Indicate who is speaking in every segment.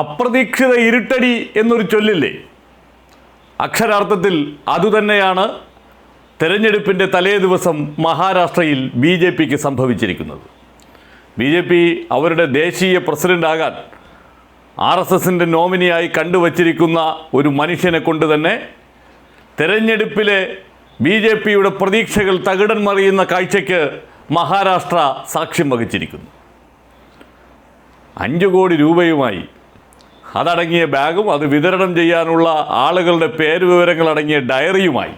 Speaker 1: അപ്രതീക്ഷിത ഇരുട്ടടി എന്നൊരു ചൊല്ലില്ലേ? അക്ഷരാർത്ഥത്തിൽ അതുതന്നെയാണ് തെരഞ്ഞെടുപ്പിന്റെ തലേ ദിവസം മഹാരാഷ്ട്രയിൽ ബി ജെ പിക്ക് സംഭവിച്ചിരിക്കുന്നത്. ബി ജെ പി അവരുടെ ദേശീയ പ്രസിഡന്റാകാൻ ആർ എസ് എസിന്റെ നോമിനിയായി കണ്ടുവച്ചിരിക്കുന്ന ഒരു മനുഷ്യനെ കൊണ്ട് തന്നെ തെരഞ്ഞെടുപ്പിലെ ബി ജെ പിയുടെ പ്രതീക്ഷകൾ തകിടൻ മറിയുന്ന കാഴ്ചയ്ക്ക് മഹാരാഷ്ട്ര സാക്ഷ്യം വഹിച്ചിരിക്കുന്നു. അഞ്ച് കോടി രൂപയുമായി അതടങ്ങിയ ബാഗും അത് വിതരണം ചെയ്യാനുള്ള ആളുകളുടെ പേര് വിവരങ്ങൾ അടങ്ങിയ ഡയറിയുമായി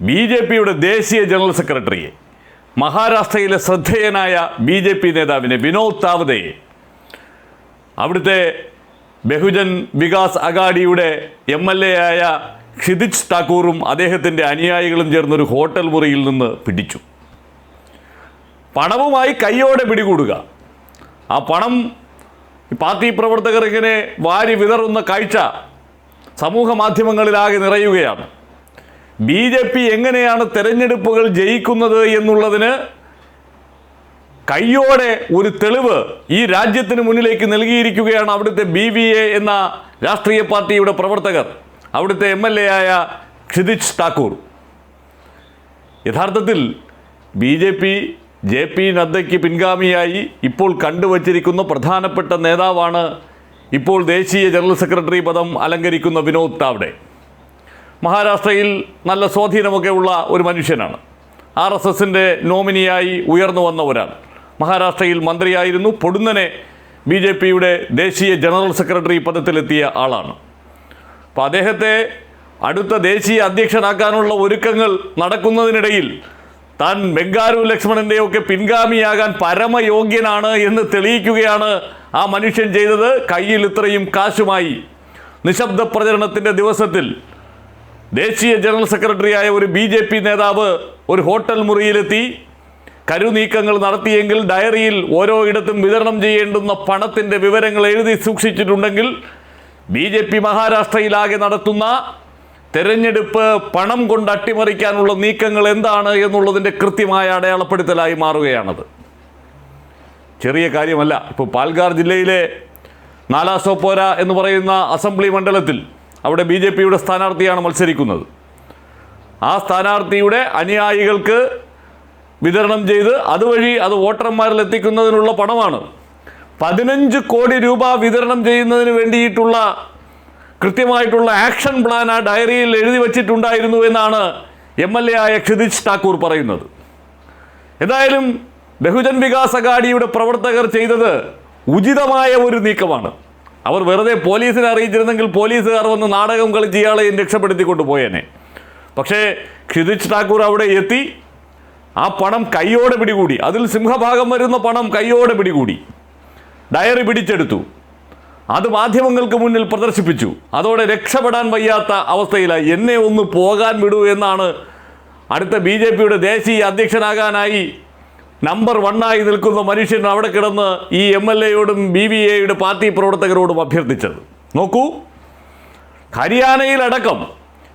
Speaker 1: ബി ജെ പിയുടെ ദേശീയ ജനറൽ സെക്രട്ടറിയെ മഹാരാഷ്ട്രയിലെ ശ്രദ്ധേയനായ ബി ജെ പി നേതാവിനെ വിനോദ് താവതയെ അവിടുത്തെ ബഹുജൻ വികാസ് അഗാഡിയുടെ എം എൽ എ ആയ ക്ഷിതിജ് താക്കൂറും അദ്ദേഹത്തിന്റെ അനുയായികളും ചേർന്നൊരു ഹോട്ടൽ മുറിയിൽ നിന്ന് പിടിച്ചു. പണവുമായി കൈയോടെ പിടികൂടുക. ആ പണം പാർട്ടി പ്രവർത്തകർ ഇങ്ങനെ വാരി വിതറുന്ന കാഴ്ച സമൂഹ മാധ്യമങ്ങളിലാകെ നിറയുകയാണ്. ബി ജെ പി എങ്ങനെയാണ് തെരഞ്ഞെടുപ്പുകൾ ജയിക്കുന്നത് എന്നുള്ളതിന് കയ്യോടെ ഒരു തെളിവ് ഈ രാജ്യത്തിന് മുന്നിലേക്ക് നൽകിയിരിക്കുകയാണ് അവിടുത്തെ ബി വി എ എന്ന രാഷ്ട്രീയ പാർട്ടിയുടെ പ്രവർത്തകർ അവിടുത്തെ എം എൽ എ ആയ ക്ഷിതിജ് താക്കൂർ. യഥാർത്ഥത്തിൽ B J P J P നദ്ദയ്ക്ക് പിൻഗാമിയായി ഇപ്പോൾ കണ്ടുവച്ചിരിക്കുന്ന പ്രധാനപ്പെട്ട നേതാവാണ് ഇപ്പോൾ ദേശീയ ജനറൽ സെക്രട്ടറി പദം അലങ്കരിക്കുന്ന വിനോദ് താവ്ഡെ മഹാരാഷ്ട്രയിൽ നല്ല സ്വാധീനമൊക്കെ ഉള്ള ഒരു മനുഷ്യനാണ്. ആർ എസ് എസിന്റെ നോമിനിയായി ഉയർന്നു വന്ന ഒരാൾ. മഹാരാഷ്ട്രയിൽ മന്ത്രിയായിരുന്നു. പൊടുന്നനെ ബി ജെ പിയുടെ ദേശീയ ജനറൽ സെക്രട്ടറി പദത്തിലെത്തിയ ആളാണ്. അപ്പോൾ അദ്ദേഹത്തെ അടുത്ത ദേശീയ അധ്യക്ഷനാക്കാനുള്ള ഒരുക്കങ്ങൾ നടക്കുന്നതിനിടയിൽ താൻ ബംഗാരു ലക്ഷ്മണന്റെയൊക്കെ പിൻഗാമിയാകാൻ പരമയോഗ്യനാണ് എന്ന് തെളിയിക്കുകയാണ് ആ മനുഷ്യൻ ചെയ്തത്. കയ്യിൽ ഇത്രയും കാശുമായി. നിശബ്ദ പ്രചരണത്തിന്റെ ദിവസത്തിൽ ദേശീയ ജനറൽ സെക്രട്ടറിയായ ഒരു ബി ജെ പി നേതാവ് ഒരു ഹോട്ടൽ മുറിയിലെത്തി. കരുനീക്കങ്ങൾ നടത്തിയെങ്കിൽ ഡയറിയിൽ ഓരോ ഇടത്തും വിതരണം ചെയ്യേണ്ടുന്ന പണത്തിന്റെ വിവരങ്ങൾ എഴുതി സൂക്ഷിച്ചിട്ടുണ്ടെങ്കിൽ ബി ജെ പി മഹാരാഷ്ട്രയിലാകെ നടത്തുന്ന തെരഞ്ഞെടുപ്പ് പണം കൊണ്ട് അട്ടിമറിക്കാനുള്ള നീക്കങ്ങൾ എന്താണ് എന്നുള്ളതിന്റെ കൃത്യമായ അടയാളപ്പെടുത്തലായി മാറുകയാണത്. ചെറിയ കാര്യമല്ല ഇപ്പോൾ പാൽഗാർ ജില്ലയിലെ നാലാസോപ്പോര എന്ന് പറയുന്ന അസംബ്ലി മണ്ഡലത്തിൽ അവിടെ ബി ജെ പിയുടെ സ്ഥാനാർത്ഥിയാണ് മത്സരിക്കുന്നത്. ആ സ്ഥാനാർത്ഥിയുടെ അനുയായികൾക്ക് വിതരണം ചെയ്ത് അതുവഴി അത് വോട്ടർമാരിൽ എത്തിക്കുന്നതിനുള്ള പണമാണ്. പതിനഞ്ച് കോടി രൂപ വിതരണം ചെയ്യുന്നതിന് വേണ്ടിയിട്ടുള്ള കൃത്യമായിട്ടുള്ള ആക്ഷൻ പ്ലാൻ ആ ഡയറിയിൽ എഴുതി വച്ചിട്ടുണ്ടായിരുന്നു എന്നാണ് എം എൽ എ ആയ ക്ഷിതിജ് ഠാക്കൂർ പറയുന്നത്. എന്തായാലും ബഹുജൻ വികാസ് അഗാഡിയുടെ പ്രവർത്തകർ ചെയ്തത് ഉചിതമായ ഒരു നീക്കമാണ്. അവർ വെറുതെ പോലീസിനെ അറിയിച്ചിരുന്നെങ്കിൽ പോലീസുകാർ വന്ന് നാടകം കളിച്ച് ഇയാളെയും രക്ഷപ്പെടുത്തിക്കൊണ്ട് പോയേനെ. പക്ഷേ ക്ഷിതിജ് ഠാക്കൂർ അവിടെ എത്തി. ആ പണം കൈയോടെ പിടികൂടി. അതിൽ സിംഹഭാഗം വരുന്ന പണം കൈയോടെ പിടികൂടി. ഡയറി പിടിച്ചെടുത്തു. അത് മാധ്യമങ്ങൾക്ക് മുന്നിൽ പ്രദർശിപ്പിച്ചു. അതോടെ രക്ഷപ്പെടാൻ വയ്യാത്ത അവസ്ഥയിലായി. എന്നെ ഒന്ന് പോകാൻ വിടൂ എന്നാണ് അടുത്ത ബി ജെ പിയുടെ ദേശീയ അധ്യക്ഷനാകാനായി നമ്പർ വണ്ണായി നിൽക്കുന്ന മനുഷ്യൻ അവിടെ കിടന്ന് ഈ എം എൽ എയോടും ബി വി എയുടെ പാർട്ടി പ്രവർത്തകരോടും അഭ്യർത്ഥിച്ചത്. നോക്കൂ. ഹരിയാനയിലടക്കം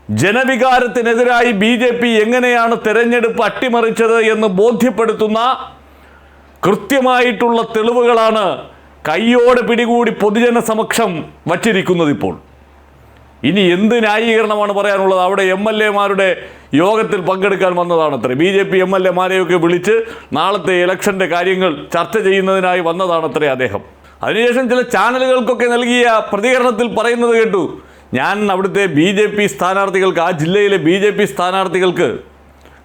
Speaker 1: ജനവികാരത്തിനെതിരായി ബി ജെ പി എങ്ങനെയാണ് തെരഞ്ഞെടുപ്പ് അട്ടിമറിച്ചത് എന്ന് ബോധ്യപ്പെടുത്തുന്ന കൃത്യമായിട്ടുള്ള തെളിവുകളാണ് കയ്യോടെ പിടികൂടി പൊതുജന സമക്ഷം വച്ചിരിക്കുന്നത് ഇപ്പോൾ ഇനി എന്ത് ന്യായീകരണമാണ് പറയാനുള്ളത്? അവിടെ എം എൽ എമാരുടെ യോഗത്തിൽ പങ്കെടുക്കാൻ വന്നതാണ് വന്നതാണത്രേ. B J P M L എമാരെയൊക്കെ വിളിച്ച് നാളത്തെ ഇലക്ഷന്റെ കാര്യങ്ങൾ ചർച്ച ചെയ്യുന്നതിനായി വന്നതാണത്രേ അദ്ദേഹം. അതിനുശേഷം ചില ചാനലുകൾക്കൊക്കെ നൽകിയ പ്രതികരണത്തിൽ പറയുന്നത് കേട്ടു. ഞാൻ അവിടുത്തെ ബി ജെ പി സ്ഥാനാർത്ഥികൾക്ക് ആ ജില്ലയിലെ ബി ജെ പി സ്ഥാനാർത്ഥികൾക്ക്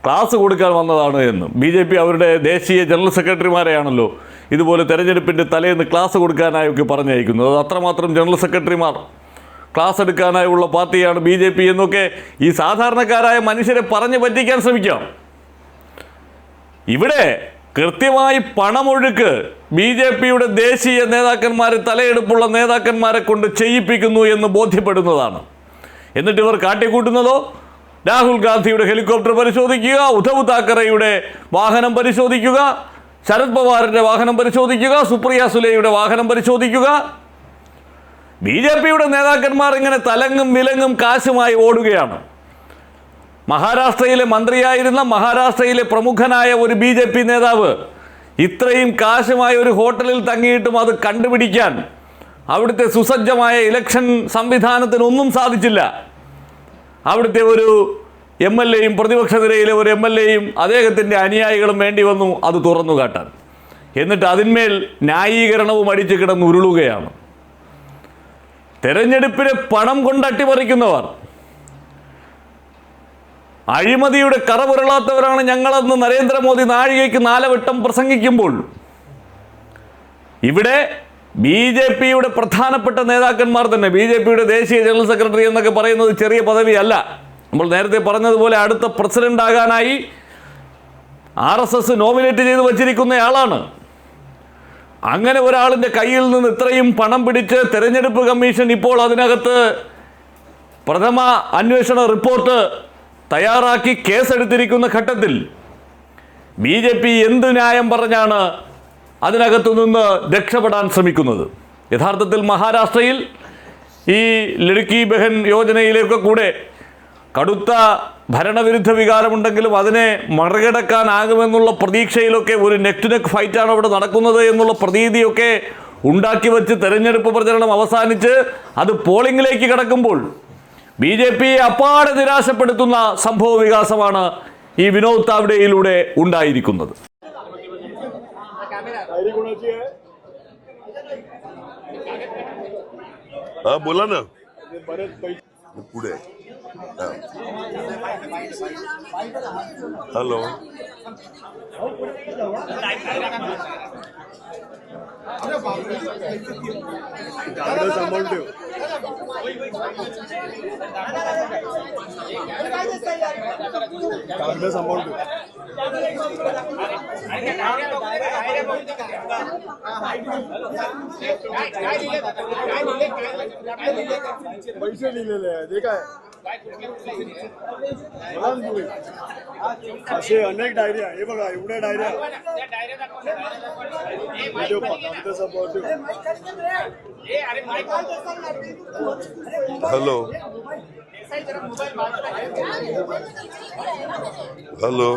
Speaker 1: ക്ലാസ് കൊടുക്കാൻ വന്നതാണ് എന്ന്. ബി ജെ പി അവരുടെ ദേശീയ ജനറൽ സെക്രട്ടറിമാരെയാണല്ലോ. ഇതുപോലെ തെരഞ്ഞെടുപ്പിന്റെ തലേന്ന് ക്ലാസ് കൊടുക്കാനായൊക്കെ പറഞ്ഞയക്കുന്നത് അത് അത്രമാത്രം ജനറൽ സെക്രട്ടറിമാർ ക്ലാസ് എടുക്കാനായുള്ള പാർട്ടിയാണ് ബി ജെ പി എന്നൊക്കെ ഈ സാധാരണക്കാരായ മനുഷ്യരെ പറഞ്ഞു പറ്റിക്കാൻ ശ്രമിക്കാം. ഇവിടെ കൃത്യമായി പണമൊഴുക്ക് ബി ജെ പിയുടെ ദേശീയ നേതാക്കന്മാരെ തലയെടുപ്പുള്ള നേതാക്കന്മാരെ കൊണ്ട് ചെയ്യിപ്പിക്കുന്നു എന്ന് ബോധ്യപ്പെടുന്നതാണ്. എന്നിട്ട് ഇവർ കാട്ടിക്കൂട്ടുന്നതോ? രാഹുൽ ഗാന്ധിയുടെ ഹെലികോപ്റ്റർ പരിശോധിക്കുക ഉദ്ധവ് താക്കറയുടെ വാഹനം പരിശോധിക്കുക ശരത് പവാറിന്റെ വാഹനം പരിശോധിക്കുക സുപ്രിയ സുലെയുടെ വാഹനം പരിശോധിക്കുക. ബി ജെ പിയുടെ നേതാക്കന്മാർ ഇങ്ങനെ തലങ്ങും വിലങ്ങും കാശുമായി ഓടുകയാണ്. മഹാരാഷ്ട്രയിലെ മന്ത്രിയായിരുന്ന മഹാരാഷ്ട്രയിലെ പ്രമുഖനായ ഒരു ബി ജെ പി നേതാവ് ഇത്രയും കാശുമായ ഒരു ഹോട്ടലിൽ തങ്ങിയിട്ടും അത് കണ്ടുപിടിക്കാൻ അവിടുത്തെ സുസജ്ജമായ ഇലക്ഷൻ സംവിധാനത്തിനൊന്നും സാധിച്ചില്ല. അവിടുത്തെ ഒരു എം എൽ എയും പ്രതിപക്ഷ നിരയിലെ ഒരു എം എൽ എയും അദ്ദേഹത്തിന്റെ അനുയായികളും വേണ്ടി വന്നു അത് തുറന്നു കാട്ടാൻ. എന്നിട്ട് അതിന്മേൽ ന്യായീകരണവും അടിച്ചു കിടന്ന് ഉരുളുകയാണ്. തെരഞ്ഞെടുപ്പിന് പണം കൊണ്ട് അട്ടിമറിക്കുന്നവർ. അഴിമതിയുടെ കറപുരളാത്തവരാണ് ഞങ്ങളെന്ന് നരേന്ദ്രമോദി നാഴികയ്ക്ക് നാലവട്ടം പ്രസംഗിക്കുമ്പോൾ. ഇവിടെ ബി ജെ പിയുടെ പ്രധാനപ്പെട്ട നേതാക്കന്മാർ തന്നെ. ബി ജെ പിയുടെ ദേശീയ ജനറൽ സെക്രട്ടറി എന്നൊക്കെ പറയുന്നത് ചെറിയ പദവിയല്ല. നമ്മൾ നേരത്തെ പറഞ്ഞതുപോലെ അടുത്ത പ്രസിഡന്റ് ആകാനായി ആർ എസ് എസ് നോമിനേറ്റ് ചെയ്ത് വച്ചിരിക്കുന്നയാളാണ് അങ്ങനെ ഒരാളിന്റെ കയ്യിൽ നിന്ന് ഇത്രയും പണം പിടിച്ച് തെരഞ്ഞെടുപ്പ് കമ്മീഷൻ ഇപ്പോൾ അതിനകത്ത് പ്രഥമ അന്വേഷണ റിപ്പോർട്ട് തയ്യാറാക്കി കേസെടുത്തിരിക്കുന്ന ഘട്ടത്തിൽ ബി ജെ പി എന്ത് ന്യായം പറഞ്ഞാണ് അതിനകത്തു നിന്ന് രക്ഷപ്പെടാൻ ശ്രമിക്കുന്നത്? യഥാർത്ഥത്തിൽ മഹാരാഷ്ട്രയിൽ ഈ ലടുക്കി ബഹൻ യോജനയിലേക്ക് കൂടെ കടുത്ത ഭരണവിരുദ്ധ വികാരമുണ്ടെങ്കിലും അതിനെ മറികടക്കാനാകുമെന്നുള്ള പ്രതീക്ഷയിലൊക്കെ ഒരു നെക്ക് ടു നെക്ക് ഫൈറ്റാണ് അവിടെ നടക്കുന്നത് എന്നുള്ള പ്രതീതിയൊക്കെ ഉണ്ടാക്കി വെച്ച് തെരഞ്ഞെടുപ്പ് പ്രചരണം അവസാനിച്ച് അത് പോളിംഗിലേക്ക് കടക്കുമ്പോൾ ബി ജെ പിയെ അപ്പാടെ നിരാശപ്പെടുത്തുന്ന സംഭവ വികാസമാണ് ഈ വിനോദ് താവ്ഡെയിലൂടെ ഉണ്ടായിരിക്കുന്നത്
Speaker 2: डायरी कोणाची आहे
Speaker 3: हा बोला ना
Speaker 2: ते बरेच पैसे
Speaker 3: पुढे हा. हेलो
Speaker 2: पैसे लिखले आहे ते असे अनेक डायऱ्या हे बघा एवढ्या डायऱ्या. Video
Speaker 3: hello. हॅलो.